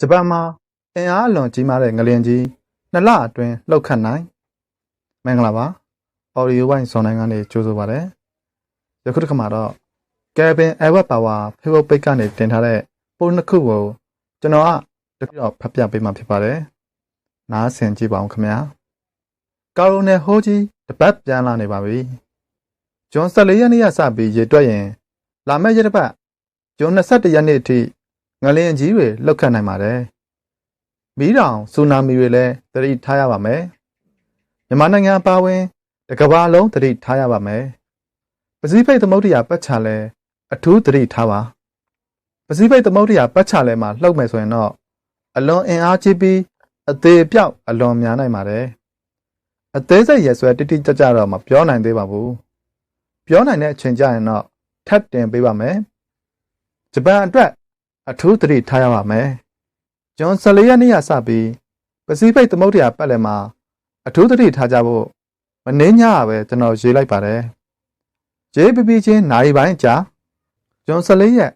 ဂျပန်မှာအင်အားအလွန်ကြီးမားတဲ့ငလျင်ကြီးနှစ်လအတွင်းလှုပ်ခတ်နိုင်မင်္ဂလာပါအော်ဒီယိုဝိုင်းဇွန်တိုင်းကနေကြိုးဆိုပါရစေယခုတစ်ခါမှာတော့ကယ်ဗင်အဲဝက်ပါဝါ Facebook page ကနေတင်ထားတဲ့ပို့နှစ်ခုကိုကျွန်တော်ကတခုတော့ဖတ်ပြပေးမှာဖြစ်ပါတယ်နားဆင်ကြည့်ပါဦးခင်ဗျာကာရိုနယ်ဟိုးကြီးတပတ်ပြန်လာနေပါပြီဂျွန်14ရက်နေ့ကစပြီးရေတွက်ရင် လာမယ့်ရက်တစ်ပတ်ဂျွန်21ရက်နေ့အထိ ငလျင်ကြီးတွေလှုပ်ခတ်နိုင်ပါတယ်။မီးတောင်ဆူနာမီတွေလည်းသတိထားရပါမယ်။မြန်မာနိုင်ငံအပါအဝင်တစ်ကမ္ဘာလုံးသတိထားရပါမယ်။ပစိဖိတ်သမုဒ္ဒရာပတ်ချာလဲအထူးသတိထားပါ။ပစိဖိတ်သမုဒ္ဒရာပတ်ချာလဲမှာလှုပ်မယ်ဆိုရင်တော့အလွန်အင်အားကြီးပြီးအသေးအပြောက်အလွန်များနိုင်ပါတယ်။အသေးစိတ်ရဆွဲတိတိကျကျတော့မပြောနိုင်သေးပါဘူး။ပြောနိုင်တဲ့အချိန်ကျရင်တော့ထပ်တင်ပေးပါမယ်။ဂျပန်အတွက် အထူးသတိထားရပါမယ်။ဂျွန်14ရက်နေ့ကစပြီးပစိဖိတ်သမုဒ္ဒရာပတ်လည်မှာအထူးသတိထားကြဖို့မနှင်းညရပဲကျွန်တော်ရေးလိုက်ပါတယ်။ရေးပပီချင်းနိုင်ပိုင်းကြာဂျွန်14ရက်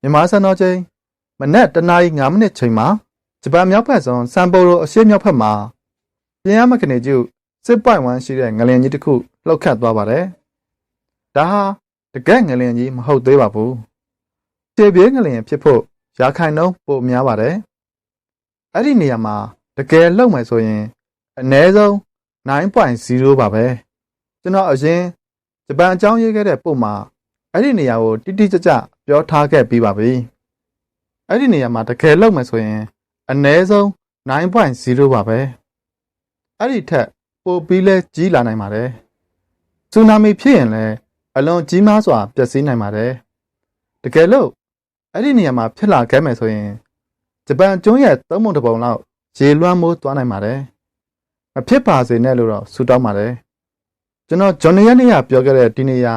မြန်မာစံတော်ချိန်မနက်တနာရီ9မိနစ်ချိန်မှာဂျပန်မြောက်ဘက်စွန်ဆန်ပိုရိုအရှေ့မြောက်ဘက်မှာပြင်းရမကနေကျု6.1ရှိတဲ့ငလျင်ကြီးတစ်ခုလှုပ်ခတ်သွားပါတယ်။ဒါဟာတကယ့်ငလျင်ကြီးမဟုတ်သေးပါဘူး။ ခြေပြေးငလျင်ဖြစ်ဖို့ရာခိုင်နှုန်းပိုများပါတယ်။အဲ့ဒီနေရာမှာတကယ်လုံမယ်ဆိုရင်အနည်းဆုံး9.0ပါပဲ။ကျွန်တော်အရင်ဂျပန်အကြောင်းရေးခဲ့တဲ့ပို့မှာအဲ့ဒီနေရာကိုတိတိကျကျပြောထားခဲ့ပြီးပါပြီ။အဲ့ဒီနေရာမှာတကယ်လုံမယ်ဆိုရင်အနည်းဆုံး9.0ပါပဲ။အဲ့ဒီထက်ပိုပြီးလဲကြီးလာနိုင်ပါတယ်။ဆူနာမီဖြစ်ရင်လည်းအလွန်ကြီးမားစွာပျက်စီးနိုင်ပါတယ်။တကယ်လို့ အဲ့ဒီနေရာမှာဖြစ်လာခဲ့မယ်ဆိုရင်ဂျပန်ကျွန်းရဲ့သုံးပုံတစ်ပုံလောက်ရေလွှမ်းမိုးသွားနိုင်ပါတယ်မဖြစ်ပါစေနဲ့လို့တော့ဆုတောင်းပါတယ်ကျွန်တော်ဂျွန်နီယန်နေရပြောခဲ့တဲ့ဒီနေရာ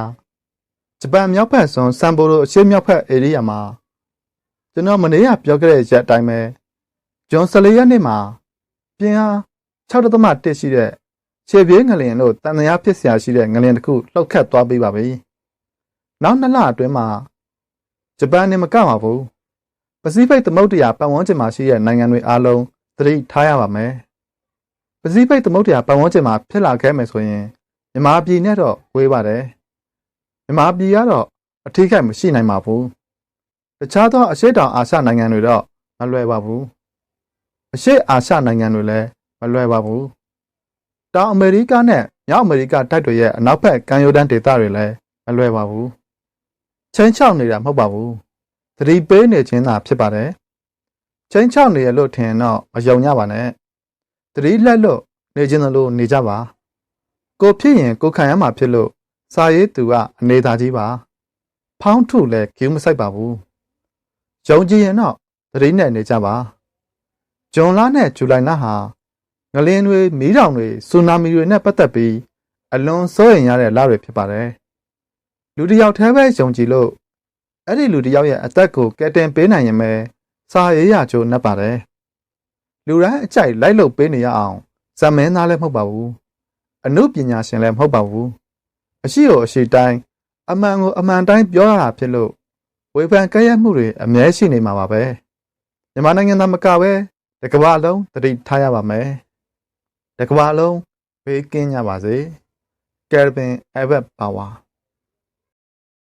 ဂျပန်မြောက်ဘက်စွန်ဆန်ပိုရိုအရှေ့မြောက်ဘက်ဧရိယာမှာကျွန်တော်မနေ့ကပြောခဲ့တဲ့ရက်အတိုင်းပဲဂျွန်14ရက်နေ့မှာပြင်းအား6.1ရှိတဲ့ခြေပြေးငလျင်လို့တန်တရားဖြစ်စရာရှိတဲ့ငလျင်တစ်ခုလှုပ်ခတ်သွားပြီးပါပြီနောက်နှစ်လအတွင်းမှာ ဂျပန်နဲ့မကပါဘူး။ပစိဖိတ်သမုဒ္ဒရာပတ်ဝန်းကျင်မှာရှိတဲ့နိုင်ငံတွေအားလုံးသတိထားရပါမယ်။ပစိဖိတ်သမုဒ္ဒရာပတ်ဝန်းကျင်မှာဖြစ်လာခဲ့မယ်ဆိုရင်မြန်မာပြည်နဲ့တော့ဝေးပါတယ်။မြန်မာပြည်ကတော့အထီးခိုက်မရှိနိုင်ပါဘူး။တခြားသောအရှေ့တောင်အာရှနိုင်ငံတွေတော့မလွယ်ပါဘူး။အရှေ့အာရှနိုင်ငံတွေလည်းမလွယ်ပါဘူး။တောင်အမေရိကနဲ့မြောက်အမေရိကတိုက်တွေရဲ့အနောက်ဘက်ကမ်းရိုးတန်းဒေသတွေလည်းမလွယ်ပါဘူး။ ချင်းချောက်နေတာမဟုတ်ပါဘူး။သတိပေးနေခြင်းသာဖြစ်ပါတယ်။ချင်းချောက်နေရလို့ထင်ရင်တော့မယုံကြပါနဲ့။သတိလက်လို့နေခြင်းလို့နေကြပါ။ကိုဖြစ်ရင်ကိုခံရမှာဖြစ်လို့စာရေးသူကအနေသာကြီးပါ။ဖောင်းထုလည်းကျူးမဆိုင်ပါဘူး။ယုံကြည်ရင်တော့သတိနဲ့နေကြပါ။ဂျွန်လနဲ့ဇူလိုင်လဟာငလင်းတွေမီးတောင်တွေဆူနာမီတွေနဲ့ပတ်သက်ပြီးအလွန်စိုးရိမ်ရတဲ့လတွေဖြစ်ပါတယ်။ လူတစ်ယောက်တည်းပဲယုံကြည်လို့အဲ့ဒီလူတစ်ယောက်ရဲ့အသက်ကိုကယ်တင်ပေးနိုင်ရင်ပဲစာရေးရချိုးနှက်ပါတယ်။လူတိုင်းအကြိုက်လိုက်လုပ်ပေးနေရအောင်ဇမင်းသားလည်းမဟုတ်ပါဘူး။အမှုပညာရှင်လည်းမဟုတ်ပါဘူး။အရှိကိုအရှိတိုင်းအမှန်ကိုအမှန်တိုင်းပြောရတာဖြစ်လို့ဝေဖန်ကြက်ရမှုတွေအမြဲရှိနေမှာပါပဲ။မြန်မာနိုင်ငံသားမကပဲတကမ္ဘာလုံးတတိထားရပါမယ်။တကမ္ဘာလုံးဘေးကင်းကြပါစေကယ်ဗင်အဘတ်ပါဝါ